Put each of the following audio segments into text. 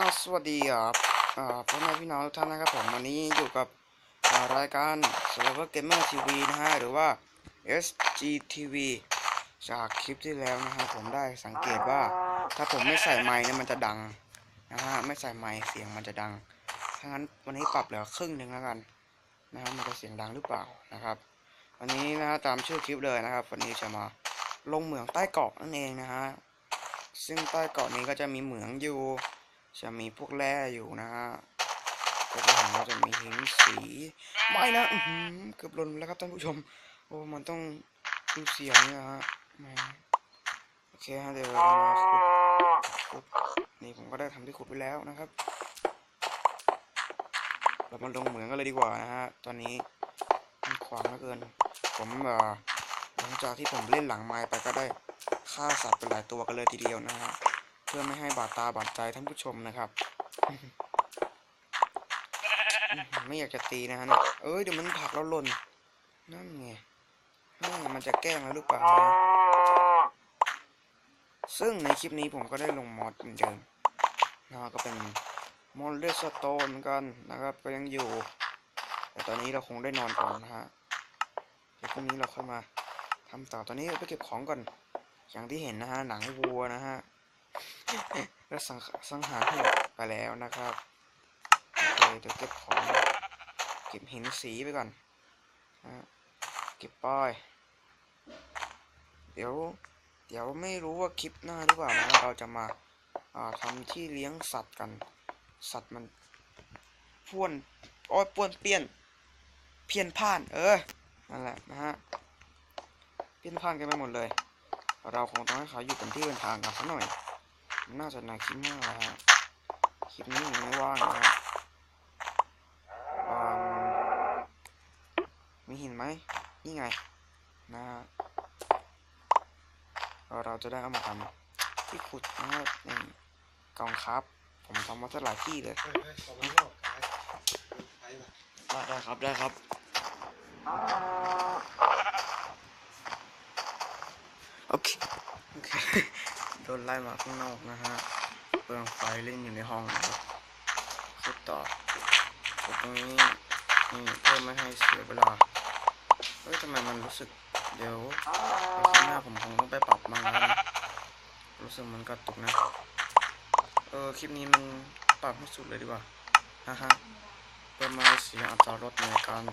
อ่าสวัสดีครับพ่อแม่พี่น้องทุกท่านนะครับผมวันนี้อยู่กับรายการ Server Gamer TV นะฮะหรือว่า SGTV จากคลิปที่แล้วนะฮะผมได้สังเกตว่าถ้าผมไม่ใส่ไมค์เนี่ยมันจะดังนะฮะไม่ใส่ไมค์เสียงมันจะดังถ้างั้นวันนี้ปรับเหลือครึ่งหนึ่งแล้วกันนะฮะมันจะเสียงดังหรือเปล่านะครับ วันนี้นะฮะตามชื่อคลิปเลยนะครับ วันนี้จะมาลงเหมืองใต้เกาะนั่นเองนะฮะซึ่งใต้เกาะนี้ก็จะมีเหมืองอยู่ จะมีพวกแร่อยู่นะฮะก็จะเห็นว่าจะมีหินสีไม่นะอื้อหือเกือบหล่นแล้วครับท่านผู้ชม โอ้มันต้องดูเสียงนี่ยฮะโอเคฮะเดี๋ยวเรามาขุดขุดนี่ผมก็ได้ทำที่ขุดไปแล้วนะครับ เรามาลงเหมืองกันเลยดีกว่านะฮะตอนนี้มันขวางเหลือเกิน ผมเอ่อหลังจากที่ผมเล่นหลังไม้ไปก็ได้ฆ่าสัตว์ไปหลายตัวกันเลยทีเดียวนะฮะ เพื่อไม่ให้บาดตาบาดใจท่านผู้ชมนะครับ ไม่อยากจะตีนะฮะเนี่ยเอ้ยเดี๋ยวมันผลักเราหล่นนั่นไงนั่นมันจะแกล้งเราหรือเปล่านะซึ่งในคลิปนี้ผมก็ได้ลงมอดเหมือนเดิมนะฮะก็เป็นมอดเลสโตนเหมือนกันนะครับ ก็ยังอยู่ แต่ตอนนี้เราคงได้นอนก่อนนะฮะเดี๋ยวพรุ่งนี้เราค่อยมาทำต่อตอนนี้ไปเก็บของก่อน อย่างที่เห็นนะฮะ หนังวัวนะฮะ และสังสังหารให้ไปแล้วนะครับโอเคเดี๋ยวเก็บของ เก็บหินสีไปก่อนนะเก็บป้ายเดี๋ยว เดี๋ยวไม่รู้ว่าคลิปหน้าหรือเปล่านะเราจะมาทำที่เลี้ยงสัตว์กัน สัตว์มันพ่วนอ้อยป้วนเปี้ยน เพี้ยนพ่าน เออ นั่นแหละนะฮะ เพี้ยนพ่านกันไปหมดเลย เราคงต้องให้เขาอยู่เป็นที่เป็นทางกันสักหน่อย น่าจะในคลิปหน้าแล้วฮะคลิปนี้ยังไม่ว่างนะฮะอืมมีหินไหมนี่ไง นะฮะเราจะได้เอามาทำที่ขุดนะฮะนี่กองครับ ผมทำมาหลายที่เลยได้ครับได้ครับโอเค ดนไล่มาข้างนอกนะฮะเปลืองไฟเล่นอยู่ในห้องนะครับขุดต่อกดตรงนี้นี่เพื่อไม่ให้เสียเวลาเฮ้ยทำไมมันรู้สึกเดี๋ยวข้างหน้าผมคงต้องไปปรับมันแล้วรู้สึกมันกระตุกนะ เออคลิปนี้มันปรับให้สุดเลยดีกว่าฮ่าฮ่าเพื่อม่ให้เสียอัตรารถในการ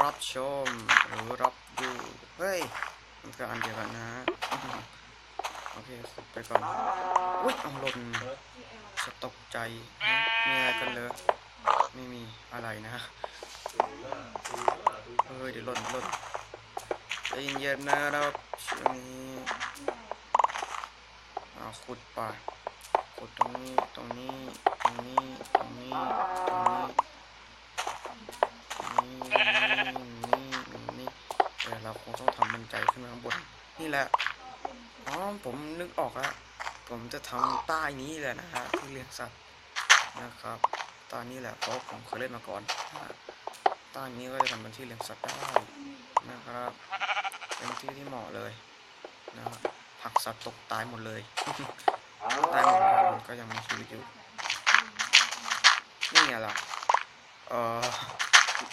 รับชมหรือรับดู เฮ้ย มันก็อันเดียวกันนะ โอเคไปก่อนอุ้ยเอาหล่นสตกใจมีอะไรกันเลยไม่มีอะไรนะเฮ้ยเดี๋ยวหล่นหล่นใจเย็นๆนะครับช่วงนี้อ่าขุดไปขุดตรงนี้ตรงนี้ตรงนี้ตรงนี้ตรงนี้ตรงนี้ตรงนี้ตรงนี้เดี๋ยวเราคงต้องทำบันไดขึ้นมาข้างบนนี่แหละ อ๋อผมนึกออกแล้วผมจะทำใต้นี้แหละนะฮะที่เลี้ยงสัตว์นะครับตอนนี้แหละเพราะผมเคยเล่นมาก่อนใต้นี้ก็จะทำเป็นที่เลี้ยงสัตว์ได้นะครับ เป็นที่ที่เหมาะเลยนะผักสัตว์ตกตายหมดเลยตายหมดแล้วมันก็ยังมีชีวิตอยู่นี่ไงล่ะเออ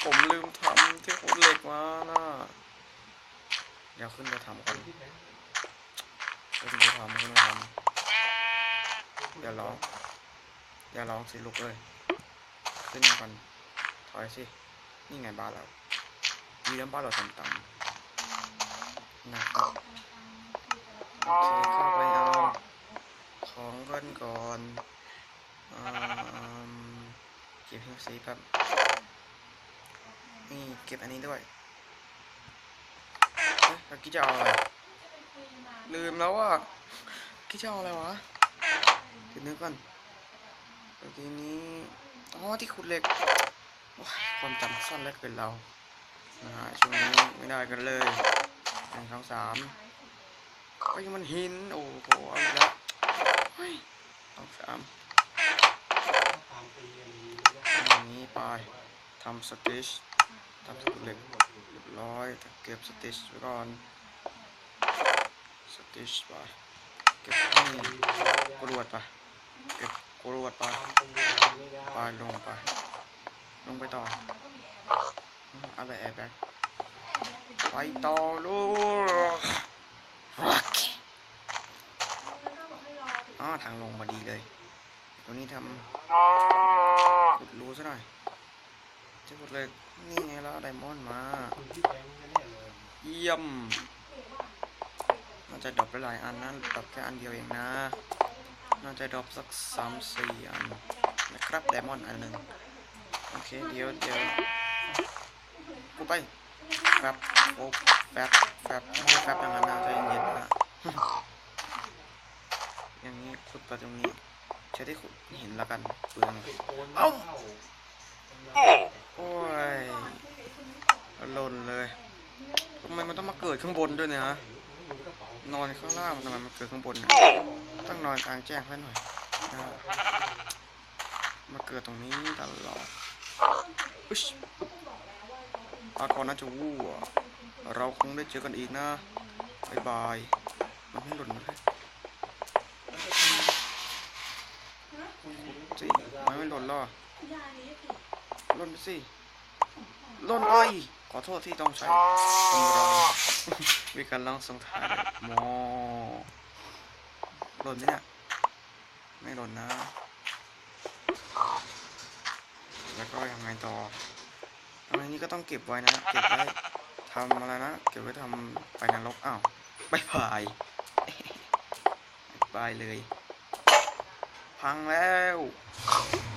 ผมลืมทำที่ขุดเหล็กมานะเดี๋ยวขึ้นไปทำก่อน ขึ้นไปทำขึ้นไปทำอย่าร้อง อย่าร้องสิลุกเลยขึ้นมาก่อนถอยสินี่ไงบ้านเราดีแล้วบ้านเราต่ำๆนะครับโอเคเข้าไปเอาของกันก่อนเก็บหิ้งสีแป๊บนี่เก็บอันนี้ด้วยเมื่อกี้จะเอาอะไร ลืมแล้วว่าคิดจะเอาอะไรวะเดี๋ยวนึกก่อนโอเคนี้อ๋อที่ขุดเหล็กความจำสั้นเลือเกินเรานะฮะช่วงนี้ไม่ได้กันเลยหนึ่งสองสามโอ้ยมันหินโอ้โหเอาอีกแล้วเฮ้ยสองสามอย่างนี้ไปทำสติชทำสกุลเหล็กเรียบร้อยเก็บสติชไว้ก่อน สติชไปเก็บนี่กรวดไปเก็บกรวดไปไปลงไป ลงไปต่ออืมอะไรแอร์แบกไปต่อลูกรักอ๋อทางลงมาดีเลยตรงนี้ทำขุดรูซะหน่อยจะขุดเลย นี่ไงแล้วไดมอนด์มา เยี่ยม จะดรอปหลายอันนะดรอปแค่อันเดียวเองนะ น่าจะดรอปสักสามสี่อันนะครับไดมอนด์อันหนึ่งโอเคเดี๋ยวเดี๋ยวกูไปแฟบโอ้แฟบแฟบไม่แฟบอย่างนั้นนะใจเย็นๆนะอย่างนี้ขุดไปตรงนี้ใช้ที่ขุดเหินละกันเปลืองเอ้าโอ้ยหล่นเลยทำไมมันต้องมาเกิดข้างบนด้วยเนี่ยฮะ นอนข้างล่างทำไมมันเกิดข้างบนนี่ยต้องนอนกลางแจ้งซะหน่อยนะมาเกิดตรงนี้ตลอดอุ๊ยอาก่อนน่าจะวู้อะเราคงได้เจอกันอีกนะบายบาย มันไม่หล่นเลยสิมันไม่หล่นหรอหล่นไปสิหล่นไปขอโทษที่ต้องใช้ กำลังมีการร้องส่งท้ายมอหล่นไหมเนี่ย ไม่หล่นนะ แล้วก็ยังไงต่ออันนี้ก็ต้องเก็บไว้นะ เก็บไว้ทำอะไรนะ เก็บไว้ทำไปนรกอ้าวบายบายบายเลย พังแล้ว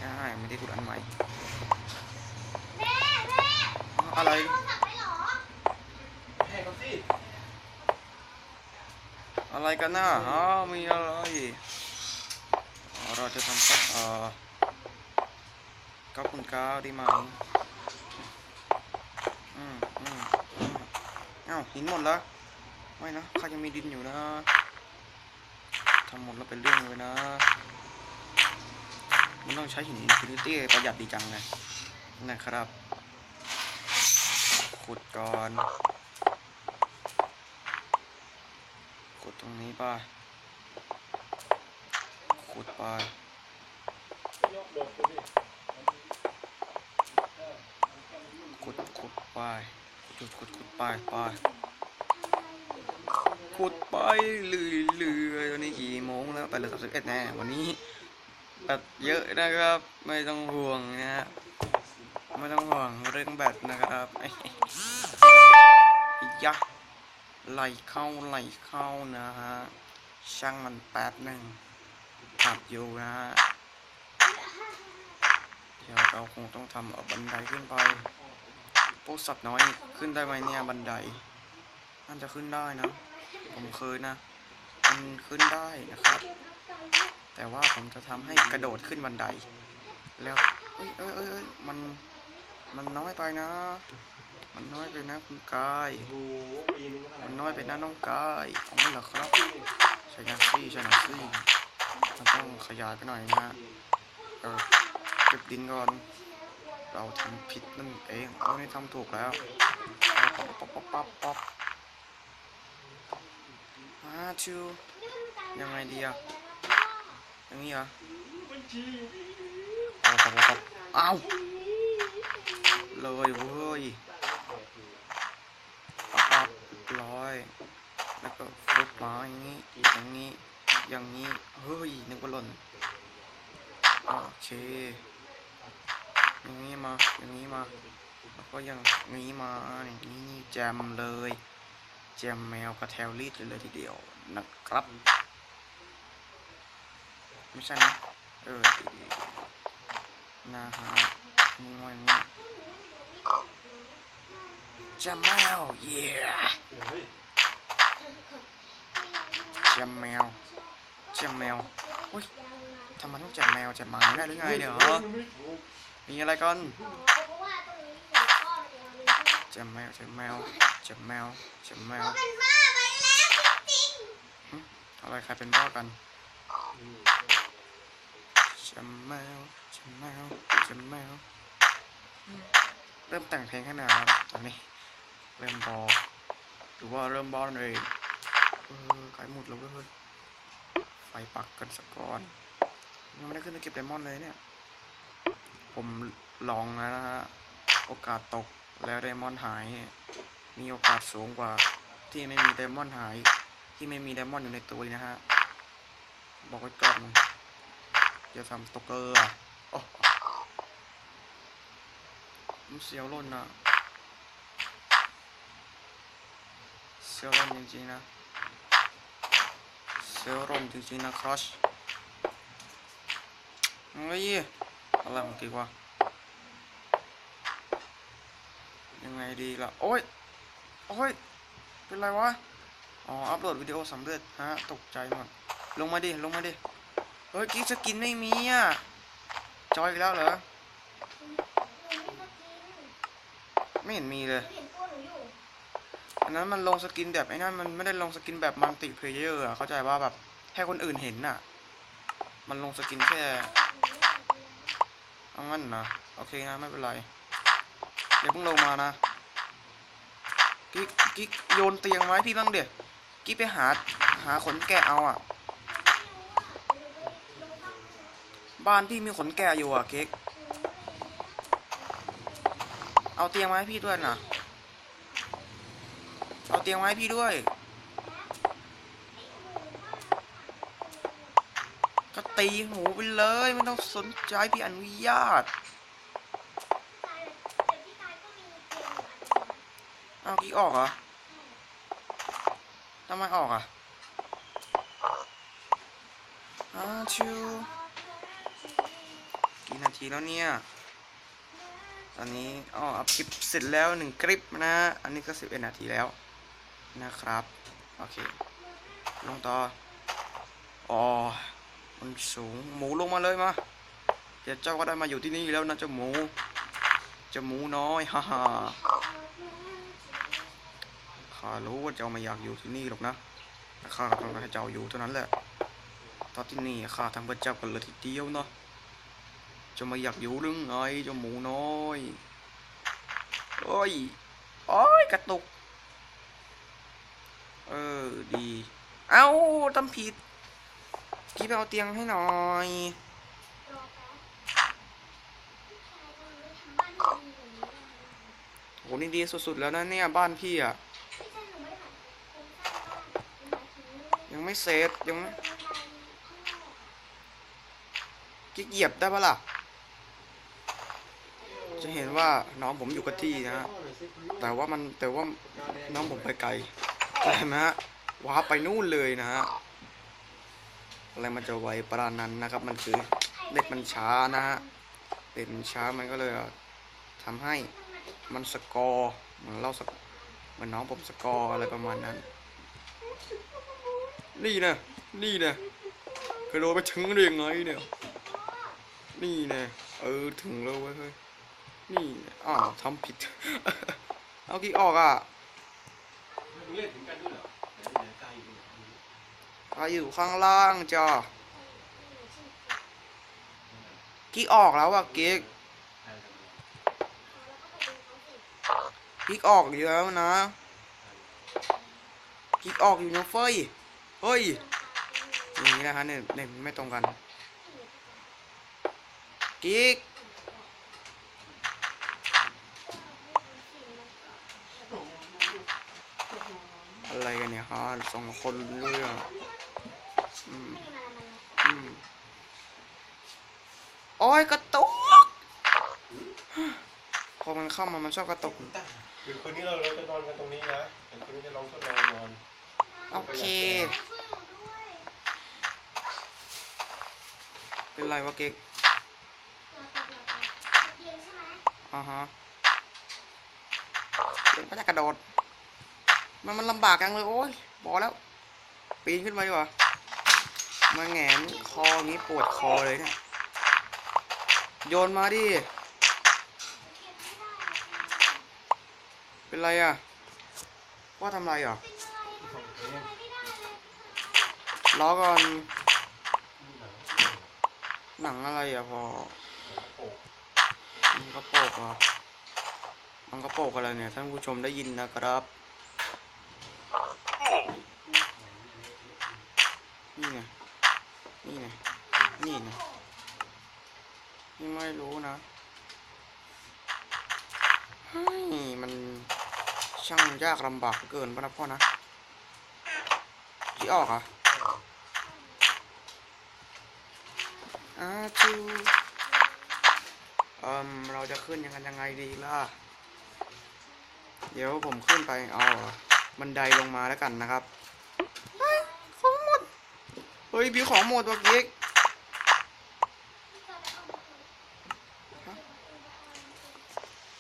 ใช่ไม่ได้ขุดอันใหม่แม่แม่อะไร โทรศัพท์ไปเหรอ อะไรกันนะฮะมีอะไรเราจะทำสักเอ่อก้าคุณก้าได้ไหมอืมอืมอืมเอ้าหินหมดแล้วไม่นะข้ายังมีดินอยู่นะทำหมดแล้วเป็นเรื่องเลยนะ มันต้องใช้หินอินฟินิตี้ประหยัดดีจังเลยนะครับ ขุดก่อน ขุด ตรงนี้ไปขุดไปขุดขุดไปขุดขุดขุดไปไปขุดไปเรื่อยๆตอนนี้กี่โมงแล้วไปเลยสามสิบเอ็ดแน่วันนี้แบตเยอะนะครับ ไม่ต้องห่วงนะฮะไม่ต้องห่วงเรื่องแบตนะครับไอ้ยะ ไหลเข้าไหลเข้านะฮะ ช่างมันแป๊บหนึ่งอัดอยู่นะฮะ เดี๋ยวเราคงต้องทำเอาบันไดขึ้นไปพวกสัตว์น้อยขึ้นได้ไหมเนี่ยบันไดน่าจะขึ้นได้นะ ผมเคยนะ มันขึ้นได้นะครับ แต่ว่าผมจะทำให้กระโดดขึ้นบันได แล้ว เอ้ยเอ้ยเอ้ยเอ้ยมัน มันน้อยไปนะ มันน้อยไปนะคุณกาย มันน้อยไปนะน้องกายเอาไม่เหรอครับใช่นะซี่ใช่นะซี่มันต้องขยายไปหน่อยนะฮะเออเก็บดินก่อน เราทำผิดนั่นเองเอานี่ทำถูกแล้วป๊อปป๊อปป๊อปป๊อปป๊อปมาชูยังไงดีอะอย่างนี้เหรอเอาป๊อปป๊อปป๊อปเอาเลยเว้ย ปับร้อย แล้วก็ฟลุกมาอย่างนี้อย่างนี้อย่างนี้เฮ้ยนึกว่าหล่นโอเคอย่างนี้มาอย่างนี้มาแล้วก็อย่างนี้มาอย่างนี้แจมเลยแจมแมวกระแทวรีดเลยทีเดียวนะครับไม่ใช่นะเออนะฮะนี่ว่าอย่า แจมแมวเย้แจมแมวแมวอุ้ยทำไมต้องแจมแมวแจมหมาไม่ได้หรือไงเดี๋ยวมีอะไรกันแจมแมวแจมแมวแจมแมวแจมแมวเขาเป็นบ้าไปแล้วจริงอะไรใครเป็นบ้ากันแจมแมวแจมแมวแจมแมวเริ่มแต่งเพลงให้นะครับตอนนี้เริ่มบอหรือว่าเริ่มบอลเลย ขายหมดแล้วเว้ยไฟปักกันสักก่อนยังไม่ได้ขึ้นไปเก็บไดมอนด์เลยเนี่ย ผมลองแล้วนะฮะ โอกาสตกแล้วไดมอนด์หาย มีโอกาสสูงกว่า ที่ไม่มีไดมอนด์หาย ที่ไม่มีไดมอนด์อยู่ในตัวนะฮะ บอกไว้ก่อนอย่าทำสตกเกอร์อะโอ้ผมเสียวล่นนะเสียวล่นจริงๆนะ เสียวล่นจริงๆนะครัชเฮ้ยอะไรของกีวะยังไงดีล่ะ โอ้ย โอ้ย เป็นไรวะ อ๋อ อัพโหลดวิดีโอสำเร็จฮะ ตกใจหมด ลงมาดิ ลงมาดิ เฮ้ยกิ๊กสกินไม่มีอะ จอยอีกแล้วเหรอ ไม่เห็นมีเลย อันนั้นมันลงสกินแบบไอ้นั่นมันไม่ได้ลงสกินแบบมัลติเพลเยอร์อะเข้าใจว่าแบบให้คนอื่นเห็นน่ะ มันลงสกินแค่เอางั้นนะโอเคนะไม่เป็นไรเดี๋ยวเพิ่งลงมานะกิ๊กกิ๊กโยนเตียงไว้พี่บ้างเดี๋ยวกิ๊กไปหาหาขนแกะเอาอะ บ้านพี่มีขนแกะอยู่อะเก๊กเอาเตียงมาให้พี่ด้วยนะ เตียงมาให้พี่ด้วย ก็ตีหูไปเลยไม่ต้องสนใจพี่อนุญาตเอากิ๊กออกเหรอทำไมออกอะอาชูกี่นาทีแล้วเนี่ย ตอนนี้อ๋ออัพคลิปเสร็จแล้วหนึ่งคลิปนะ อันนี้ก็สิบเอ็ดนาทีแล้ว นะครับ โอเค ลงต่อ อ๋อ มันสูง หมูลงมาเลยมา เดี๋ยวเจ้าก็ได้มาอยู่ที่นี่แล้วนะเจ้าหมู เจ้าหมูน้อย ฮ่าฮ่าข้ารู้ว่าเจ้าไม่อยากอยู่ที่นี่หรอกนะข้าก็ต้องให้เจ้าอยู่เท่านั้นแหละ ตอนที่นี่ข้าทำเพื่อเจ้ากันเลยทีเดียวเนาะจะไม่อยากอยู่หรือไงเจ้าหมูน้อย โอ้ย โอ้ย กระตุก เออ ดี เอ้าทำผิดพี่ไปเอาเตียงให้หน่อยโหนี่ดีสุดๆแล้วนะเนี่ยบ้านพี่อะยังไม่เสร็จยังไม่กิ๊กเหยียบได้ปะล่ะ จะเห็นว่าน้องผมอยู่กับที่นะฮะแต่ว่ามันแต่ว่าน้องผมไปไกล ใช่ไหมฮะว้าไปนู่นเลยนะฮะอะไรมันจะไวประมาณนั้นนะครับ มันคือเด็กมันช้านะฮะเด็กมันช้ามันก็เลยทำให้มันสกอร์เหมือนเราสกเหมือนน้องผมสกอร์อะไรประมาณนั้น นี่นะนี่นะกระโดดไปถึงได้ยังไงเนี่ยนี่นะเออถึงแล้วเว้ยเฮ้ยนี่อ้าวทำผิด เอากี่ออกอะ เล่นถึงกันด้วยเหรอไหนใจอยู่ใครอยู่ข้างล่างจ้ะกิ๊กออกแล้วอะกิ๊กกิ๊กออกอยู่แล้วนะกิ๊กออกอยู่นะเฟ้ยเฮ้ยอย่างนี้นะฮะเนี่ยเนี่ยไม่ตรงกันกิ๊ก อะไร กันเนี่ยฮะสองคนเลยอะอืมอืมโอ้ยกระตุกพอมันเข้ามามันชอบกระตุก เดี๋ยวคืนนี้เราเราจะนอนกันตรงนี้นะเดี๋ยวคืนนี้จะลองทดลองนอนโอเค เป็นไรวะเก๊กอ่าฮะเดี๋ยวก็จะกระโดด มันมันลำบากจังเลยโอ้ย บอแล้ว ปีนขึ้นมาดีกว่า มาแงนคออย่างนี้ปวดคอเลยเนี่ย โยนมาดิ เป็นไรอะ ว่าทำไรอะล้อก่อน หนังอะไรอะพอโอ้มันกระโปกเหรอมันกระโปกอะไรเนี่ย ท่านผู้ชมได้ยินนะครับ นี่นี่ไงนี่ไม่รู้นะเฮ้มันช่างยากลำบากเกินป่ะนะพ่อนะที่ออกอะอาจูเอ่มเราจะขึ้นยังไงยังไงดีล่ะ เดี๋ยวผมขึ้นไปเอาบันไดลงมาแล้วกันนะครับ ของหมด เฮ้ยพี่ของหมดว่ะเก๊ก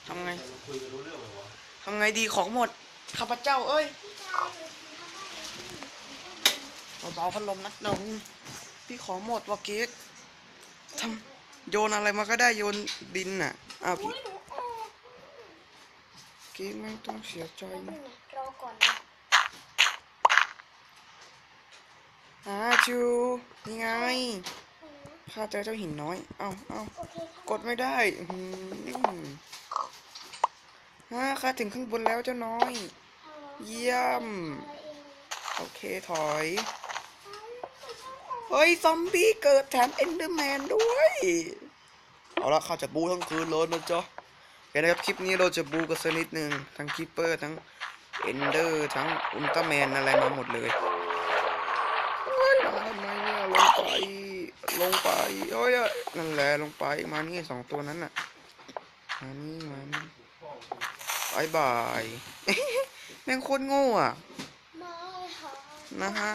ทำไงคุยกันรู้เรื่องเลยวะทำไงดีของหมดข้าพเจ้า เอ้ยเบาๆพัดลมนัดหนงพี่ของหมดวะเก๊กทำโยนอะไรมาก็ได้โยนดินน่ะอ้าวพี่กเก๊กไม่ต้องเสียใจนะรอก่อนนะอาจูนี่ไงข้าเจอเจ้าหินน้อย เอ้าเอ้ากดไม่ได้อื้อหือ ฮ่าข้าถึงข้างบนแล้วเจ้าน้อย เยี่ยม โอเคถอย เฮ้ย ซอมบี้เกิดแถมเอนเดอร์แมนด้วย เอาละข้าจะบูทั้งคืนเลยนะจ๊ะโอเคนะครับคลิปนี้เราจะบูกันสักนิดหนึ่งทั้งคิปเปอร์ทั้งเอนเดอร์ทั้งอุลตร้าแมนอะไรมาหมดเลยเฮ้ยทำไมเนี่ยลงไปลงไปโอ้ยนั่นแหละลงไปมานี่สองตัวนั้นน่ะมานี่มานี่ บายบาย แม่งโคตรโง่อะมาหานะฮะ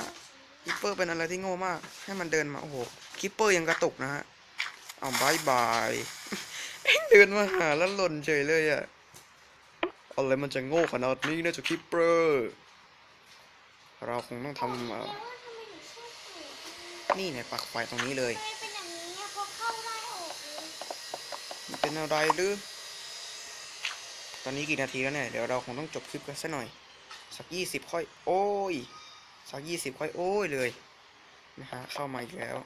คิปเปอร์เป็นอะไรที่โง่มาก ให้มันเดินมาโอ้โหคิปเปอร์ยังกระตุกนะฮะเอาบายบายเอ็งเดินมาหาแล้วหล่นเฉยเลยอะอะไรมันจะโง่ขนาดนี้นะเจ้าคิปเปอร์เราคงต้องทำเอ่อแล้วว่าทำไมหนูชอบหนูนี่เนี่ยปลักไฟตรงนี้เลยทำไมเป็นอย่างนี้อะพอเข้าได้ออกเลยมันเป็นอะไรหรือต อนนี้กี่นาทีแล้วเนี่ย เดี๋ยวเราคงต้องจบคลิปกันสักหน่อย สักยี่สิบค่อย โอ้ย สักยี่สิบค่อย โอ้ยเลย นะฮะ เข้ามาอีกแล้ว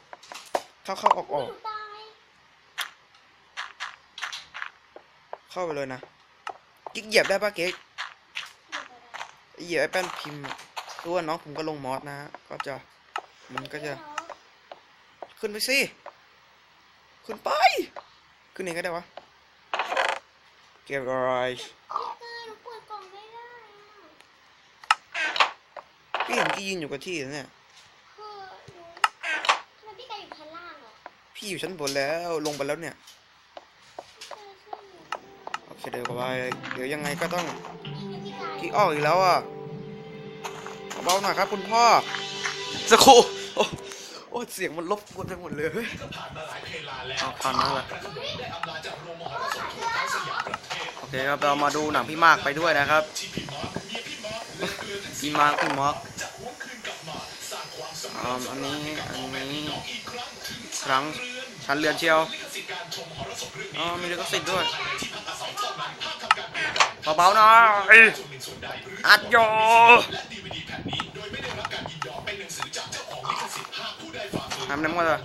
เข้าเข้าออกออุ๊ยอกหนูตายเข้าไปเลยนะ กิ๊กเหยียบได้ปะเก๊กหนูตายเหยียบไอ้แป้นพิมพ์อะคือว่าน้องผมก็ลงมอสนะฮะ ก็จะ มันก็จะ ขึ้นไปสิ ขึ้นไป ขึ้นเองก็ได้วะเก็บอะไรไม่ได้หนูเปิดกล่องไว้พี่เห็นกี้ยืนอยู่กับที่แล้วเนี่ยพี่อยู่ชั้นบนแล้วลงไปแล้วเนี่ยโอเคเดี๋ยวไปเดี๋ยวยังไงก็ต้องนี่ไงพี่กายกิ๊กออกอีกแล้วอะเบาหน่อยครับคุณพ่อสักครู่ โอ้โอ้เสียงมันรบกวนไปหมดเลยเอาผ่านมาละโอเคครับเรามาดูหนังพี่มากไปด้วยนะครับพี่มาร์คพี่มอกอ่าอันนี้อันนี้ครั้งชั้นเรือนเชียวอ๋อมีลิขสิทธิ์ด้วยเบาๆหน่อยอัดโยทำ น้ำมันเลย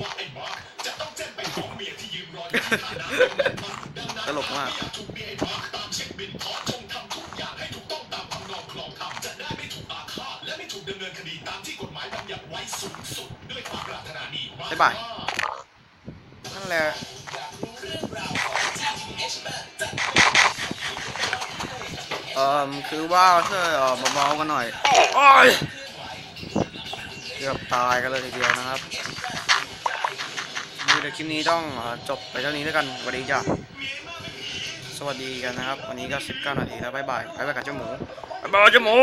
ตลกมากบ๊ายบายนั่นแหละเอ่อคือว่าช่วยเอ่อเบาๆกันหน่อยโอ้ยเกือบตายกันเลยทีเดียวนะครับนี่ เดี๋ยวคลิปนี้ต้องจบไปเท่านี้แล้วกันสวัสดีจ้ะสวัสดีกันนะครับ วันนี้ก็ 19นาทีแล้วบายบายบายบายกับเจ้าหมูบายบายเจ้าหมู